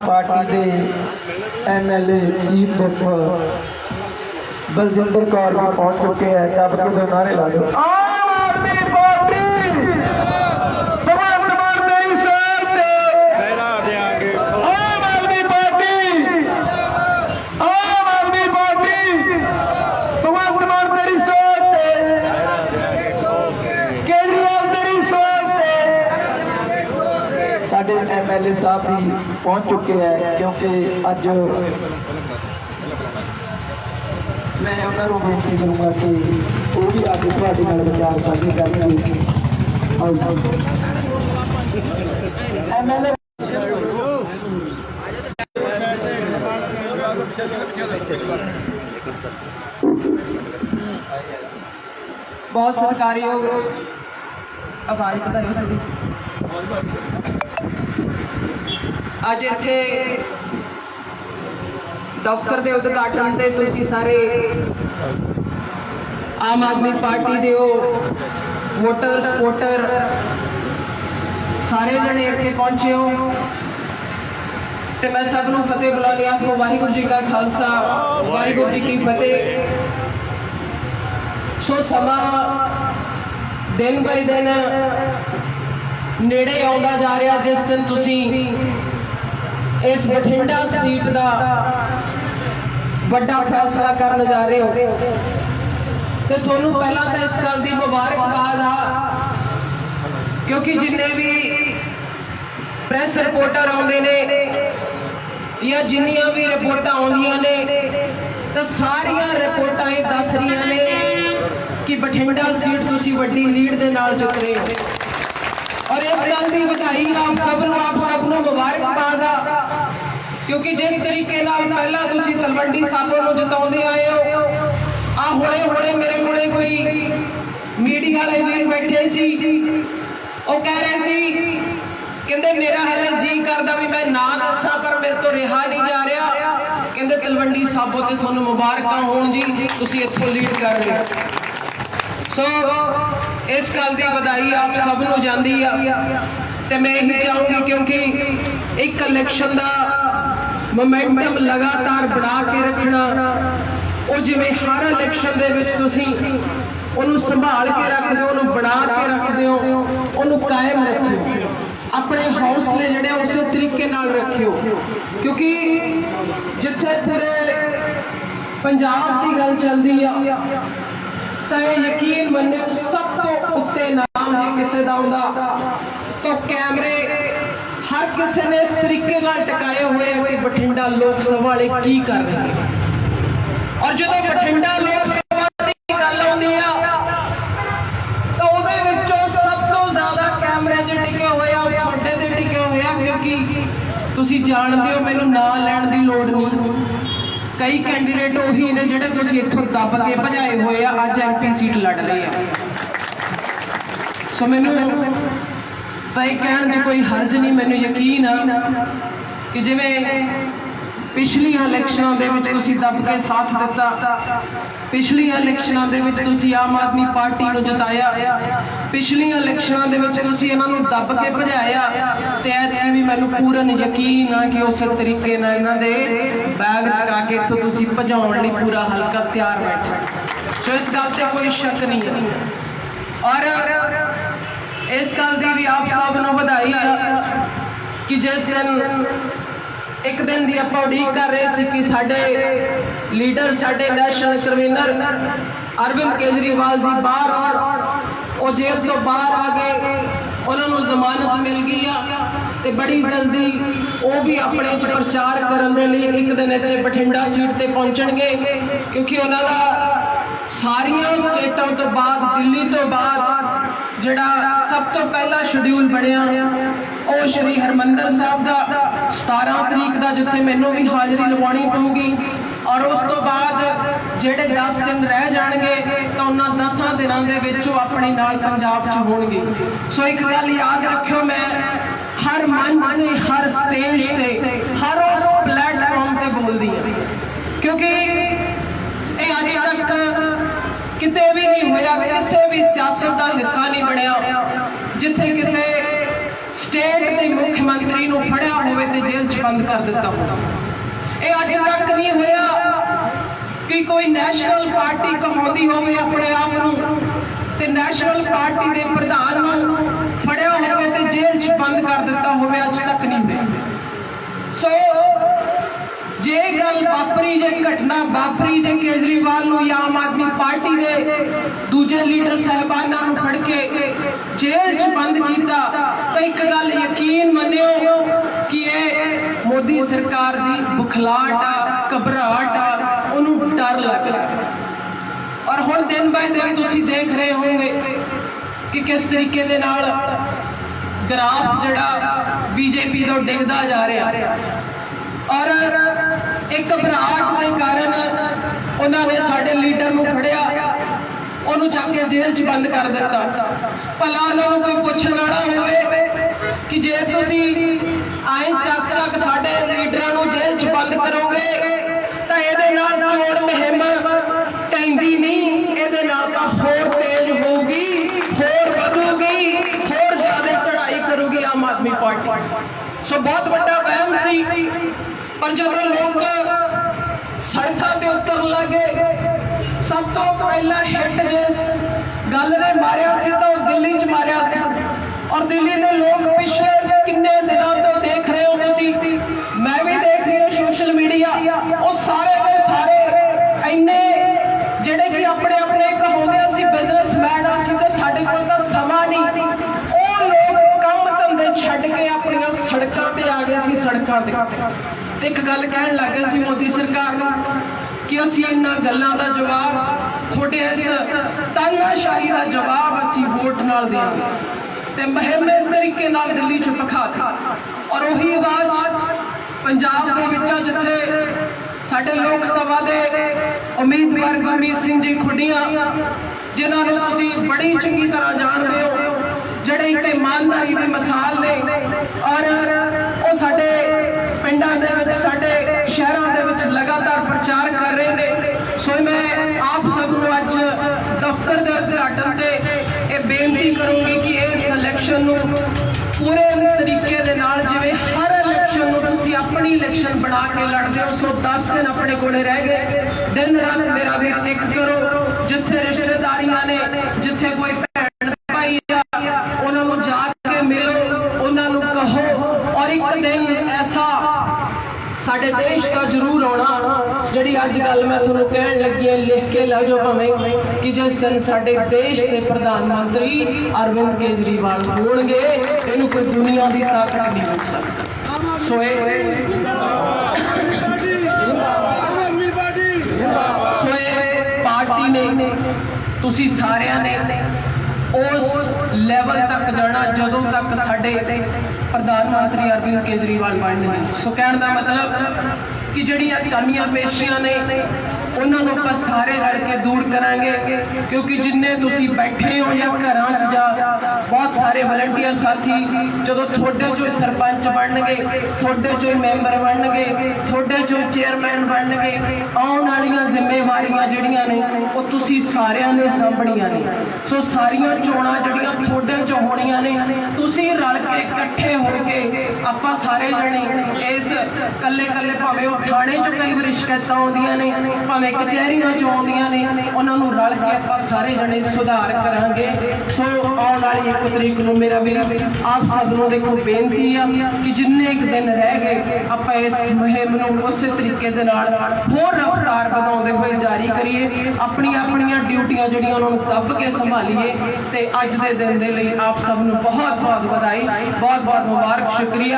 Party ਦੇ MLA chief whip Baljinder Kaur ਵੀ ਪਹੁੰਚ ਚੁੱਕੇ ਹੈ ਤਾਂ ਬਰੋ ਦੇ ਨਾਰੇ ਲਾ ਦਿਓ ਆਮ ਆਦਮੀ ਪਾਰਟੀ ਭਗਵੰਤ ਮਾਨ ਮੇਰੀ ਸਰ ਤੇ ਪਹਿਰਾ ਦੇਾਂਗੇ ਆਮ ਆਦਮੀ ਪਾਰਟੀ ਆਮ ਆਦਮੀ ਪਾਰਟੀ ਭਗਵੰਤ ਮਾਨ ਤੇਰੀ ਸੋਚ ਤੇ ਕੇਜਰੀਵਾਲ ਤੇਰੀ ਸੋਚ ਤੇ ਸਾਡੇ ਐਮਐਲਏ ਸਾਹਿਬ ਵੀ ਪਹੁੰਚ ਚੁੱਕੇ ਹੈ ਕਿਉਂਕਿ ਅੱਜ ਮੈਂ ਉਹਨਾਂ ਨੂੰ ਬੇਨਤੀ ਕਰੂੰਗਾ ਕਿ ਉਹ ਵੀ ਆ ਕੇ ਤੁਹਾਡੇ ਨਾਲ ਵਿਚਾਰ ਸਾਂਝੇ ਕਰਨਗੇ ਆਓ ਐਮਐਲਏ ਬਹੁਤ ਸਤਿਕਾਰਯੋਗ ਆਵਾਜ਼ ਵਧਾਈ ਤੁਹਾਡੀ ਅੱਜ ਇੱਥੇ ਦਫ਼ਤਰ ਦੇ ਉਦਘਾਟਨ ਤੇ ਤੁਸੀਂ ਸਾਰੇ ਆਮ ਆਦਮੀ ਪਾਰਟੀ ਦੇ ਉਹ ਵੋਟਰ ਸਪੋਰਟਰ ਸਾਰੇ ਜਣੇ ਇੱਥੇ ਪਹੁੰਚੇ ਹੋ। ਤੇ ਮੈਂ ਸਭ ਨੂੰ ਫਤਿਹ ਬੁਲਾ ਲਿਆ ਕੋ ਵਾਹਿਗੁਰੂ ਜੀ ਕਾ ਖਾਲਸਾ, ਵਾਹਿਗੁਰੂ ਜੀ ਕੀ ਫਤਿਹ। ਸੋ ਸਮਾਂ ਦਿਨ ਬਾਈ ਦਿਨ ਨੇੜੇ ਆਉਂਦਾ ਜਾ ਰਿਹਾ ਜਿਸ ਦਿਨ ਤੁਸੀਂ ਇਸ ਬਠਿੰਡਾ ਸੀਟ ਦਾ ਵੱਡਾ ਫੈਸਲਾ ਕਰਨ ਜਾ ਰਹੇ ਹੋ। ਤੇ ਤੁਹਾਨੂੰ ਪਹਿਲਾਂ ਤਾਂ ਇਸ ਗੱਲ ਦੀ ਮੁਬਾਰਕਬਾਦ ਆ, ਕਿਉਂਕਿ ਜਿੰਨੇ ਵੀ ਪ੍ਰੈਸ ਰਿਪੋਰਟਰ ਆਉਂਦੇ ਨੇ ਜਾਂ ਜਿੰਨੀਆਂ ਵੀ ਰਿਪੋਰਟਾਂ ਆਉਂਦੀਆਂ ਨੇ, ਤਾਂ ਸਾਰੀਆਂ ਰਿਪੋਰਟਾਂ ਇਹ ਦੱਸ ਰਹੀਆਂ ਨੇ ਕਿ ਬਠਿੰਡਾ ਸੀਟ ਤੁਸੀਂ ਵੱਡੀ ਲੀਡ ਦੇ ਨਾਲ ਜਿੱਤ ਰਹੇ ਹੋ। ਔਰ ਇਸ ਗੱਲ ਦੀ ਵਧਾਈ ਆਪ ਸਭ ਨੂੰ, ਆਪ ਸਭ ਨੂੰ ਮੁਬਾਰਕਬਾਦ ਆ ਕਿਉਂਕਿ ਜਿਸ ਤਰੀਕੇ ਨਾਲ ਪਹਿਲਾਂ ਤੁਸੀਂ ਤਲਵੰਡੀ ਸਾਬੋ ਨੂੰ ਜਿਤਾਉਂਦੇ ਆਏ ਹੋ, ਆ ਹੁਣੇ ਹੁਣੇ ਮੇਰੇ ਕੋਲੇ ਕੋਈ ਮੀਡੀਆ ਵਾਲੇ ਵੀਰ ਬੈਠੇ ਸੀ। ਉਹ ਕਹਿ ਰਹੇ ਸੀ, ਕਹਿੰਦੇ ਮੇਰਾ ਹਲੇ ਜੀ ਕਰਦਾ ਵੀ ਮੈਂ ਨਾ ਦੱਸਾਂ, ਪਰ ਮੇਰੇ ਤੋਂ ਰਿਹਾ ਨਹੀਂ ਜਾ ਰਿਹਾ। ਕਹਿੰਦੇ ਤਲਵੰਡੀ ਸਾਬੋ ਤੇ ਤੁਹਾਨੂੰ ਮੁਬਾਰਕਾਂ ਹੋਣ ਜੀ, ਤੁਸੀਂ ਇੱਥੋਂ ਲੀਡ ਕਰ ਰਹੇ ਸੋ ਇਸ ਗੱਲ ਦੀ ਵਧਾਈ ਆਪ ਸਭ ਨੂੰ ਜਾਂਦੀ ਆ। ਤੇ ਮੈਂ ਇਹ ਚਾਹੂੰਗੀ ਕਿਉਂਕਿ ਇੱਕ ਇਲੈਕਸ਼ਨ ਦਾ ਮੋਮੈਂਟਮ ਲਗਾਤਾਰ ਬਣਾ ਕੇ ਰੱਖਣਾ, ਉਹ ਜਿਵੇਂ ਹਰ ਇਲੈਕਸ਼ਨ ਦੇ ਵਿੱਚ ਤੁਸੀਂ ਉਹਨੂੰ ਸੰਭਾਲ ਕੇ ਰੱਖਦੇ ਹੋ, ਉਹਨੂੰ ਬਣਾ ਕੇ ਰੱਖਦੇ ਹੋ, ਉਹਨੂੰ ਕਾਇਮ ਰੱਖਿਓ। ਆਪਣੇ ਹੌਸਲੇ ਜਿਹੜੇ ਉਸੇ ਤਰੀਕੇ ਨਾਲ ਰੱਖਿਓ। ਕਿਉਂਕਿ ਜਿੱਥੇ ਪੂਰੇ ਪੰਜਾਬ ਦੀ ਗੱਲ ਚੱਲਦੀ ਆ, ਤਾਂ ਇਹ ਯਕੀਨ ਮੰਨਿਓ, ਸਭ ਤੋਂ ਉੱਤੇ ਨਾਮ ਜੇ ਕਿਸੇ ਦਾ ਹੁੰਦਾ ਤਾਂ ਕੈਮਰੇ ਹਰ ਕਿਸੇ ਨੇ ਇਸ ਤਰੀਕੇ ਨਾਲ ਟਿਕਾਏ ਹੋਏ ਕਿ ਬਠਿੰਡਾ ਲੋਕ ਸਭਾ ਵਾਲੇ ਕੀ ਕਰ ਰਹੇ ਔਰ ਜਦੋਂ ਬਠਿੰਡਾ ਲੋਕ ਸਭਾ ਦੀ ਗੱਲ ਆਉਂਦੀ ਆ, ਤਾਂ ਉਹਦੇ ਵਿੱਚੋਂ ਸਭ ਤੋਂ ਜ਼ਿਆਦਾ ਕੈਮਰੇ 'ਚ ਟਿਕੇ ਹੋਏ ਆ ਤੁਹਾਡੇ ਤੇ ਟਿਕੇ ਹੋਏ ਆ ਕਿਉਂਕਿ ਤੁਸੀਂ ਜਾਣਦੇ ਹੋ, ਮੈਨੂੰ ਨਾਂ ਲੈਣ ਦੀ ਲੋੜ ਨਹੀਂ। ਕਈ ਕੈਂਡੀਡੇਟ ਉਹੀ ਨੇ ਜਿਹੜੇ ਤੁਸੀਂ ਇੱਥੋਂ ਦੱਬ ਕੇ ਭਜਾਏ ਹੋਏ ਆ, ਅੱਜ ਐਮਪੀ ਸੀਟ ਲੜਦੇ ਆ। ਸੋ ਮੈਨੂੰ ਤਾਂ ਇਹ ਕਹਿਣ 'ਚ ਕੋਈ ਹਰਜ ਨਹੀਂ, ਮੈਨੂੰ ਯਕੀਨ ਆ ਕਿ ਜਿਵੇਂ ਪਿਛਲੀਆਂ ਇਲੈਕਸ਼ਨਾਂ ਦੇ ਵਿੱਚ ਤੁਸੀਂ ਦੱਬ ਕੇ ਸਾਥ ਦਿੱਤਾ, ਪਿਛਲੀਆਂ ਇਲੈਕਸ਼ਨਾਂ ਦੇ ਵਿੱਚ ਤੁਸੀਂ ਆਮ ਆਦਮੀ ਪਾਰਟੀ ਨੂੰ ਜਿਤਾਇਆ, ਪਿਛਲੀਆਂ ਇਲੈਕਸ਼ਨਾਂ ਦੇ ਵਿੱਚ ਤੁਸੀਂ ਇਹਨਾਂ ਨੂੰ ਦੱਬ ਕੇ ਭਜਾਇਆ, ਤੇ ਐਤਕੀ ਵੀ ਮੈਨੂੰ ਪੂਰਨ ਯਕੀਨ ਆ ਕਿ ਉਸੇ ਤਰੀਕੇ ਨਾਲ ਇਹਨਾਂ ਦੇ ਬੈਗ ਚਕਾ ਕੇ ਇੱਥੋਂ ਤੁਸੀਂ ਭਜਾਉਣ ਲਈ ਪੂਰਾ ਹਲਕਾ ਤਿਆਰ ਬੈਠਾ ਸੋ ਇਸ ਗੱਲ ਤੇ ਕੋਈ ਸ਼ੱਕ ਨਹੀਂ ਹੈ। ਔਰ ਇਸ ਗੱਲ ਦੀ ਵੀ ਆਪ ਸਭ ਨੂੰ ਵਧਾਈ ਆ ਕਿ ਜਿਸ ਦਿਨ ਇੱਕ ਦਿਨ ਦੀ ਆਪਾਂ ਉਡੀਕ ਕਰ ਰਹੇ ਸੀ ਕਿ ਸਾਡੇ ਲੀਡਰ, ਸਾਡੇ ਨੈਸ਼ਨਲ ਕਨਵੀਨਰ ਅਰਵਿੰਦ ਕੇਜਰੀਵਾਲ ਜੀ ਬਾਹਰ ਉਹ ਜੇਲ੍ਹ ਤੋਂ ਬਾਹਰ ਆ ਗਏ ਉਹਨਾਂ ਨੂੰ ਜ਼ਮਾਨਤ ਮਿਲ ਗਈ ਆ ਤੇ ਬੜੀ ਜਲਦੀ ਉਹ ਵੀ ਆਪਣੇ ਚ ਪ੍ਰਚਾਰ ਕਰਨ ਦੇ ਲਈ ਇੱਕ ਦਿਨ ਇੱਥੇ ਬਠਿੰਡਾ ਸੀਟ ਤੇ ਪਹੁੰਚਣਗੇ, ਕਿਉਂਕਿ ਉਹਨਾਂ ਦਾ ਸਾਰੀਆਂ ਸਟੇਟਾਂ ਤੋਂ ਬਾਅਦ, ਦਿੱਲੀ ਤੋਂ ਬਾਅਦ ਜਿਹੜਾ ਸਭ ਤੋਂ ਪਹਿਲਾ ਸ਼ਡਿਊਲ ਬਣਿਆ, ਉਹ ਸ਼੍ਰੀ ਹਰਮੰਦਰ ਸਾਹਿਬ ਦਾ 17 ਤਰੀਕ ਦਾ, ਜਿੱਥੇ ਮੈਨੂੰ ਵੀ ਹਾਜ਼ਰੀ ਲਵਾਉਣੀ ਪਊਗੀ। ਔਰ ਉਸ ਤੋਂ ਬਾਅਦ ਜਿਹੜੇ 10 ਦਿਨ ਰਹਿ ਜਾਣਗੇ, ਤਾਂ ਉਹਨਾਂ 10 ਦਿਨਾਂ ਦੇ ਵਿੱਚ ਉਹ ਆਪਣੇ ਨਾਲ ਪੰਜਾਬ 'ਚ ਹੋਣਗੇ। ਸੋ ਇੱਕ ਗੱਲ ਯਾਦ ਰੱਖਿਓ ਮੈਂ, ਹਰ ਮੰਚ ਤੇ, ਹਰ ਸਟੇਜ ਤੇ, ਹਰ ਉਸ ਪਲੇਟਫਾਰਮ ਤੇ ਬੋਲਦੀ ਹਾਂ। ਕਿਉਂਕਿ ਇਹ ਅੱਜ ਤੱਕ ਕਿਤੇ ਵੀ ਹੋਇਆ ਕਿਸੇ ਵੀ ਸਿਆਸਤ ਦਾ ਹਿੱਸਾ ਨਹੀਂ ਬਣਿਆ। ਜਿੱਥੇ ਕਿਸੇ ਸਟੇਟ ਦੇ ਮੁੱਖ ਮੰਤਰੀ ਨੂੰ ਫੜਿਆ ਹੋਵੇ ਤੇ ਜੇਲ੍ਹ 'ਚ ਬੰਦ ਕਰ ਦਿੱਤਾ ਹੋਵੇ। ਇਹ ਅੱਜ ਤੱਕ ਨਹੀਂ ਹੋਇਆ ਕਿ ਕੋਈ ਨੈਸ਼ਨਲ ਪਾਰਟੀ ਕਮਾਉਂਦੀ ਹੋਵੇ ਆਪਣੇ ਆਪ ਨੂੰ ਤੇ ਨੈਸ਼ਨਲ ਪਾਰਟੀ ਦੇ ਪ੍ਰਧਾਨ ਨੂੰ ਫੜਿਆ ਹੋਵੇ ਤੇ ਜੇਲ੍ਹ 'ਚ ਬੰਦ ਕਰ ਦਿੱਤਾ ਹੋਵੇ, ਅੱਜ ਤੱਕ ਨਹੀਂ ਹੋਇਆ। ਸੋ ਇਹ ਵਾਪਰੀ ਘਟਨਾ ਵਾਪਰੀ ਜੇ ਕੇਜਰੀਵਾਲ ਨੂੰ ਜਾਂ ਆਮ ਆਦਮੀ ਪਾਰਟੀ ਦੇ ਦੂਜੇ ਲੀਡਰ ਸਹਿਬਾਨਾਂ ਨੂੰ ਫੜ ਕੇ ਜੇਲ੍ਹ 'ਚ ਬੰਦ ਕੀਤਾ। ਤਾਂ ਇੱਕ ਗੱਲ ਯਕੀਨ ਮੰਨਿਓ ਕਿ ਇਹ ਮੋਦੀ ਸਰਕਾਰ ਦੀ ਬੁਖਲਾਟ ਆ, ਘਬਰਾਹਟ ਆ, ਉਹਨੂੰ ਡਰ ਲੱਗ ਔਰ ਹੁਣ ਦਿਨ ਬਾਏ ਦਿਨ ਤੁਸੀਂ ਦੇਖ ਰਹੇ ਹੋਵੋਗੇ ਕਿ ਕਿਸ ਤਰੀਕੇ ਦੇ ਨਾਲ ਗ੍ਰਾਫ ਜਿਹੜਾ ਬੀਜੇਪੀ ਤੋਂ ਡਿੱਗਦਾ ਜਾ ਰਿਹਾ। ਔਰ ਇੱਕ ਘਬਰਾਹਟ ਦੇ ਕਾਰਨ ਉਹਨਾਂ ਨੇ ਸਾਡੇ ਲੀਡਰ ਨੂੰ ਫੜਿਆ। ਉਹਨੂੰ ਚੱਕ ਕੇ ਜੇਲ੍ਹ 'ਚ ਬੰਦ ਕਰ ਦਿੱਤਾ। ਭਲਾ ਉਹਨਾਂ ਨੂੰ ਕੋਈ ਪੁੱਛਣ ਵਾਲਾ ਹੋਵੇ ਕਿ ਜੇ ਤੁਸੀਂ ਆਏ ਚੱਕ ਚੱਕ ਸਾਡੇ ਲੀਡਰਾਂ ਨੂੰ ਜੇਲ੍ਹ 'ਚ ਬੰਦ ਕਰੋਗੇ, ਤਾਂ ਇਹਦੇ ਨਾਲ ਚੋਣ ਮੁਹਿੰਮ ਟੈਂਦੀ ਨਹੀਂ। ਇਹਦੇ ਨਾਲ ਤਾਂ ਹੋਰ ਤੇਜ਼ ਹੋਊਗੀ, ਹੋਰ ਵਧੂਗੀ, ਹੋਰ ਜ਼ਿਆਦਾ ਚੜ੍ਹਾਈ ਕਰੂਗੀ ਆਮ ਆਦਮੀ ਪਾਰਟੀ। ਸੋ ਬਹੁਤ ਵੱਡਾ ਵਹਿਮ ਸੀ। ਪਰ ਜਦੋਂ ਲੋਕ ਸੜਕਾਂ ਤੇ ਉਤਰਨ ਲੱਗੇ। ਸਭ ਤੋਂ ਪਹਿਲਾਂ ਹਿੱਟ ਜਿਸ ਗੱਲ ਨੇ ਮਾਰਿਆ ਸੀ ਤਾਂ ਉਹ ਦਿੱਲੀ 'ਚ ਮਾਰਿਆ ਸੀ ਔਰ ਦਿੱਲੀ ਦੇ ਲੋਕ ਪਿਛਲੇ ਕਿੰਨੇ ਦਿਨਾਂ ਤੋਂ ਦੇਖ ਰਹੇ ਹੋ ਤੁਸੀਂ ਮੈਂ ਵੀ ਦੇਖ ਰਹੀ ਹਾਂ ਸੋਸ਼ਲ ਮੀਡੀਆ ਉਹ ਸਾਰੇ ਦੇ ਸਾਰੇ ਇੰਨੇ ਜਿਹੜੇ ਕਿ ਆਪਣੇ ਆਪਣੇ ਕਹਾਉਂਦੇ ਅਸੀਂ ਬਿਜ਼ਨਸਮੈਨ ਅਸੀਂ ਤੇ ਸਾਡੇ ਕੋਲ ਤਾਂ ਸਮਾਂ ਨਹੀਂ ਉਹ ਲੋਕ ਕੰਮ ਧੰਦੇ ਛੱਡ ਕੇ ਆਪਣੀਆਂ ਸੜਕਾਂ ਤੇ ਆ ਗਏ ਸੀ ਇੱਕ ਗੱਲ ਕਹਿਣ ਲੱਗੇ ਸੀ ਮੋਦੀ ਸਰਕਾਰ ਕਿ ਅਸੀਂ ਇਹਨਾਂ ਗੱਲਾਂ ਦਾ ਜਵਾਬ, ਤੁਹਾਡੇ ਇਸ ਤਾਨਾਸ਼ਾਹੀ ਦਾ ਜਵਾਬ ਅਸੀਂ ਵੋਟ ਨਾਲ ਦੇਵਾਂਗੇ। ਤੇ ਮੁਹਿੰਮ ਇਸ ਤਰੀਕੇ ਨਾਲ ਦਿੱਲੀ ਚ ਪਖਾ ਔਰ ਉਹੀ ਆਵਾਜ਼ ਪੰਜਾਬ ਦੇ ਵਿੱਚ ਜਿੱਥੇ ਸਾਡੇ ਲੋਕ ਸਭਾ ਦੇ ਉਮੀਦਵਾਰ ਗੁਰਮੀਤ ਸਿੰਘ ਜੀ ਖੁੱਡੀਆਂ, ਜਿਨ੍ਹਾਂ ਨੂੰ ਤੁਸੀਂ ਬੜੀ ਚੰਗੀ ਤਰ੍ਹਾਂ ਜਾਣਦੇ ਹੋ, ਜਿਹੜੇ ਇੱਕ ਇਮਾਨਦਾਰੀ ਦੀ ਮਿਸਾਲ ਨੇ। ਔਰ ਉਹ ਸਾਡੇ ਪਿੰਡਾਂ ਦੇ ਵਿੱਚ ਸਾਡੇ ਸ਼ਹਿਰਾਂ ਦੇ ਵਿੱਚ ਲਗਾਤਾਰ ਪ੍ਰਚਾਰ ਕਰ ਰਹੇ ਨੇ। ਸੋ ਮੈਂ ਆਪ ਸਭ ਨੂੰ ਅੱਜ ਦਫ਼ਤਰ ਦੇ ਉਦਘਾਟਨ ਤੇ ਇਹ ਬੇਨਤੀ ਕਰੂੰਗੀ ਕਿ ਇਸ ਇਲੈਕਸ਼ਨ ਨੂੰ ਪੂਰੇ ਤਰੀਕੇ ਦੇ ਨਾਲ ਜਿਵੇਂ ਹਰ ਇਲੈਕਸ਼ਨ ਨੂੰ ਤੁਸੀਂ ਆਪਣੀ ਇਲੈਕਸ਼ਨ ਬਣਾ ਕੇ ਲੜਦੇ ਹੋ, ਸੋ 10 ਦਿਨ ਆਪਣੇ ਕੋਲੇ ਰਹਿ ਗਏ। ਦਿਨ ਰਾਤ ਮੇਰਾ ਵੀ ਇੱਕ ਕਰੋ। ਜਿੱਥੇ ਰਿਸ਼ਤੇਦਾਰੀਆਂ ਨੇ, ਜਿੱਥੇ ਕੋਈ ਭੈਣ ਭਾਈ ਆ ਉਹਨਾਂ ਨੂੰ ਜਾ ਕੇ ਮਿਲੋ, ਉਹਨਾਂ ਨੂੰ ਕਹੋ। ਔਰ ਇੱਕ ਦਿਨ ਐਸਾ ਸਾਡੇ ਦੇਸ਼ ਦਾ ਜ਼ਰੂਰ ਆਉਣਾ। ਜਿਹੜੀ ਅੱਜ ਗੱਲ ਮੈਂ ਤੁਹਾਨੂੰ ਕਹਿਣ ਲੱਗੀ ਹਾਂ ਲਿਖ ਕੇ ਲੈ ਜਾਓ ਭਾਵੇਂ ਕਿ ਜਿਸ ਦਿਨ ਸਾਡੇ ਦੇਸ਼ ਦੇ ਪ੍ਰਧਾਨ ਮੰਤਰੀ ਅਰਵਿੰਦ ਕੇਜਰੀਵਾਲ ਹੋਣਗੇ ਇਹਨੂੰ ਕੋਈ ਦੁਨੀਆ ਦੀ ਤਾਕਤ ਨਹੀਂ ਰੋਕ ਸਕਦਾ। ਸੋ ਇਹ ਸੋ ਇਹ ਪਾਰਟੀ ਨੇ ਤੁਸੀਂ ਸਾਰਿਆਂ ਨੇ ਉਸ ਲੈਵਲ ਤੱਕ ਜਾਣਾ, ਜਦੋਂ ਤੱਕ ਸਾਡੇ ਪ੍ਰਧਾਨ ਮੰਤਰੀ ਅਰਵਿੰਦ ਕੇਜਰੀਵਾਲ ਬਣਨਗੇ ਸੋ ਕਹਿਣ ਦਾ ਮਤਲਬ ਕਿ ਜਿਹੜੀਆਂ ਕਮੀਆਂ ਪੇਸ਼ੀਆਂ ਨੇ, ਉਹਨਾਂ ਨੂੰ ਆਪਾਂ ਸਾਰੇ ਰਲ ਕੇ ਦੂਰ ਕਰਾਂਗੇ, ਕਿਉਂਕਿ ਜਿੰਨੇ ਤੁਸੀਂ ਬੈਠੇ ਹੋ ਜਾਂ ਘਰਾਂ 'ਚ ਜਾ ਬਹੁਤ ਵਲੰਟੀਅਰ ਸਾਥੀ, ਜਦੋਂ ਤੁਹਾਡੇ ਚੋਂ ਸਰਪੰਚ ਬਣਨਗੇ, ਤੁਹਾਡੇ ਚੋਂ ਮੈਂਬਰ ਬਣਨਗੇ, ਤੁਹਾਡੇ ਚੋਂ ਚੇਅਰਮੈਨ ਬਣਨਗੇ, ਆਉਣ ਵਾਲੀਆਂ ਜ਼ਿੰਮੇਵਾਰੀਆਂ ਜਿਹੜੀਆਂ ਨੇ, ਉਹ ਤੁਸੀਂ ਸਾਰਿਆਂ ਨੇ ਸਾਂਭਣੀਆਂ ਨੇ। ਸੋ ਸਾਰੀਆਂ ਚੋਣਾਂ ਜਿਹੜੀਆਂ ਤੁਹਾਡੇ ਚੋਂ ਹੋਣੀਆਂ ਨੇ, ਤੁਸੀਂ ਰਲ ਕੇ ਇਕੱਠੇ ਆਪਾਂ ਸਾਰੇ ਜਣੇ ਇਸ ਕੱਲੇ ਕੱਲੇ ਭਾਵੇਂ ਉਹ ਥਾਣੇ 'ਚ ਕਈ ਵਾਰੀ ਸ਼ਿਕਾਇਤਾਂ ਆਉਂਦੀਆਂ ਨੇ, ਭਾਵੇਂ ਕਚਹਿਰੀਆਂ 'ਚ ਆਉਂਦੀਆਂ ਨੇ, ਉਹਨਾਂ ਨੂੰ ਰਲ ਕੇ ਆਪਾਂ ਸਾਰੇ ਜਣੇ ਸੁਧਾਰ ਕਰਾਂਗੇ। ਸੋ ਆਉਣ ਵਾਲੀ ਇੱਕ ਤਰੀਕ ਨੂੰ ਮੇਰਾ ਵੀਰ, ਆਪ ਸਭ ਨੂੰ ਦੇਖੋ ਬੇਨਤੀ ਆ ਕਿ ਜਿੰਨੇ ਇੱਕ ਦਿਨ ਰਹਿ ਗਏ, ਆਪਾਂ ਇਸ ਮੁਹਿੰਮ ਨੂੰ ਉਸੇ ਤਰੀਕੇ ਦੇ ਨਾਲ ਹੋਰ ਰਫ਼ਤਾਰ ਵਧਾਉਂਦੇ ਹੋਏ ਜਾਰੀ ਕਰੀਏ। ਆਪਣੀਆਂ ਆਪਣੀਆਂ ਡਿਊਟੀਆਂ ਜਿਹੜੀਆਂ ਉਹਨਾਂ ਨੂੰ ਦੱਬ ਕੇ ਸੰਭਾਲੀਏ ਤੇ ਅੱਜ ਦੇ ਦਿਨ ਦੇ ਲਈ ਆਪ ਸਭ ਨੂੰ ਬਹੁਤ ਬਹੁਤ ਵਧਾਈ ਬਹੁਤ ਬਹੁਤ ਮੁਬਾਰਕ, ਸ਼ੁਕਰੀਆ।